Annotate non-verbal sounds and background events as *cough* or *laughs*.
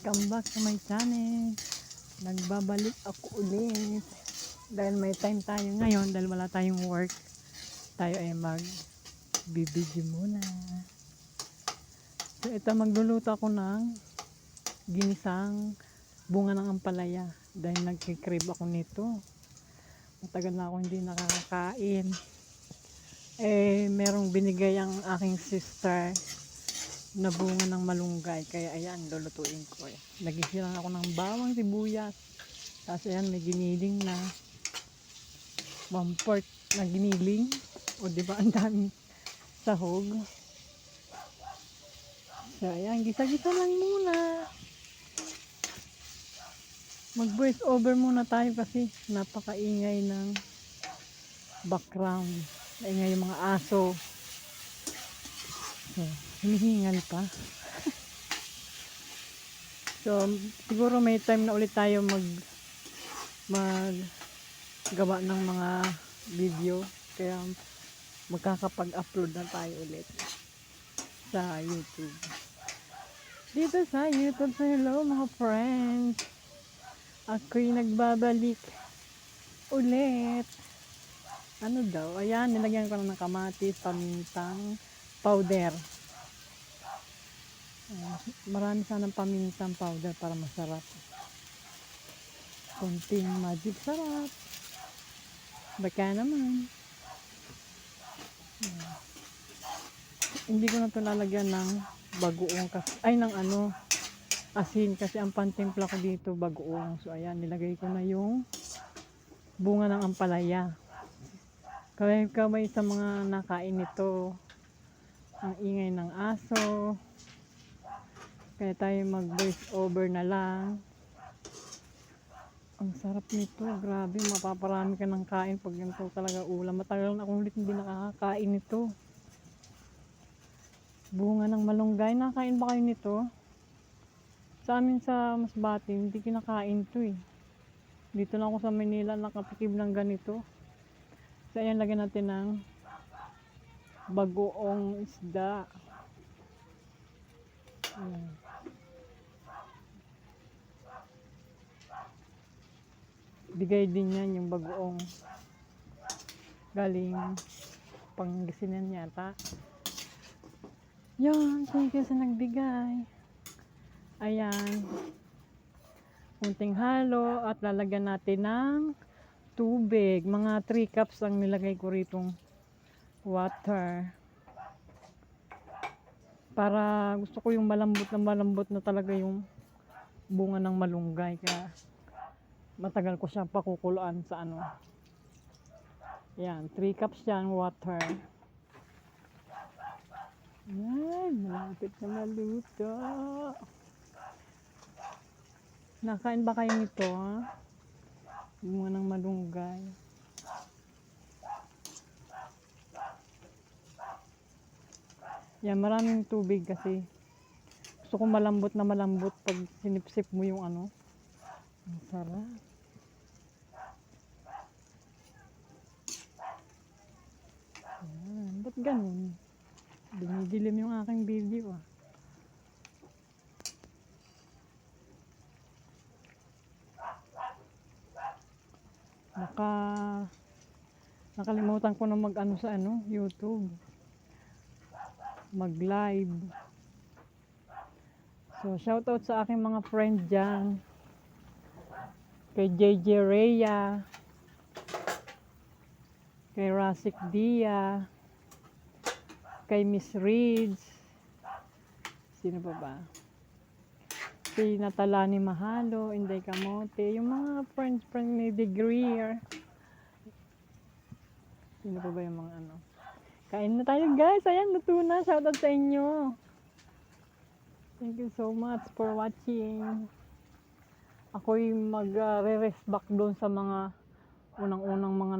Welcome back to my channel. Nagbabalik ako ulit. Dahil may time tayo ngayon, dahil wala tayong work, tayo ay mag bibidyo muna. So, ito magluluto ako ng ginisang bunga ng ampalaya. Dahil nagkikrib ako nito. Matagal na ako hindi nakakakain. Eh, merong binigay ang aking sister na bunga ng malunggay. Kaya ayan, lulutuin ko. Eh. Nagisilang ako ng bawang sibuyas. Tapos ayan, may giniling na one part na giniling. O di ba *laughs* ang daming sahog. So ayan, gisa-gisa lang muna. Mag voice over muna tayo kasi napakaingay ng background. Naingay yung mga aso. So, hinihingal pa. *laughs* so, siguro may time na ulit tayo mag mag gawa ng mga video. Kaya magkakapag-upload na tayo ulit sa YouTube. Dito sa YouTube, sa hello mga friends. Ako'y nagbabalik ulit. Ano daw? Ayan, nilagyan ko ng kamatis, pamintang, powder. Uh, marami sanang pamintang powder para masarap. Kunting magic sarap. Baka naman. Ayan. Hindi ko na ito lalagyan ng bagoong kasi, ay ng ano, asin kasi ang pantimpla ko dito bagoong. So ayan, nilagay ko na yung bunga ng ampalaya. Kaya kamay sa mga nakain nito, ang ingay ng aso. Kaya tayo mag voice over na lang. Ang sarap nito, grabe, mapaparami ka ng kain pag ganito talaga ulam. Matagal na akong ulit hindi nakakakain nito. Bunga ng malunggay, nakain ba kayo nito? Sa amin sa Masbate, hindi kinakain to eh. Dito na ako sa Manila, nakatikim ng ganito. So, ayan, lagyan natin ng bagoong isda. Bigay din yan yung bagoong galing Pangasinan yata. Yan, thank you sa nagbigay. Ayan. Kunting halo at lalagyan natin ng tubig. Mga 3 cups ang nilagay ko ritong water. Para gusto ko yung malambot na malambot na talaga yung bunga ng malunggay. Kaya matagal ko siyang pakukuluan sa ano. Yan, 3 cups yan water. Yan, malapit na maluto. Nakain ba kayo nito, ha? Bunga ng malunggay. Yan, maraming tubig kasi gusto ko malambot na malambot pag sinipsip mo yung ano. Ang sarap. Yan, ba't ganun? Dumidilim yung aking video ah. Naka nakalimutan ko na mag ano sa ano, YouTube. Mag live. So shoutout sa aking mga friend diyan. Kay JJ Rhea. Kay Rasik Dia. Kay Miss Reeds. Sino pa ba? Si Natalani Mahalo, Inday Kamote, yung mga friends friend ni Degree. Sino pa ba yung mga ano? Kain na tayo guys. Ayan, luto na. Shoutout sa inyo. Thank you so much for watching. Ako'y mag-re-rest back doon sa mga unang-unang mga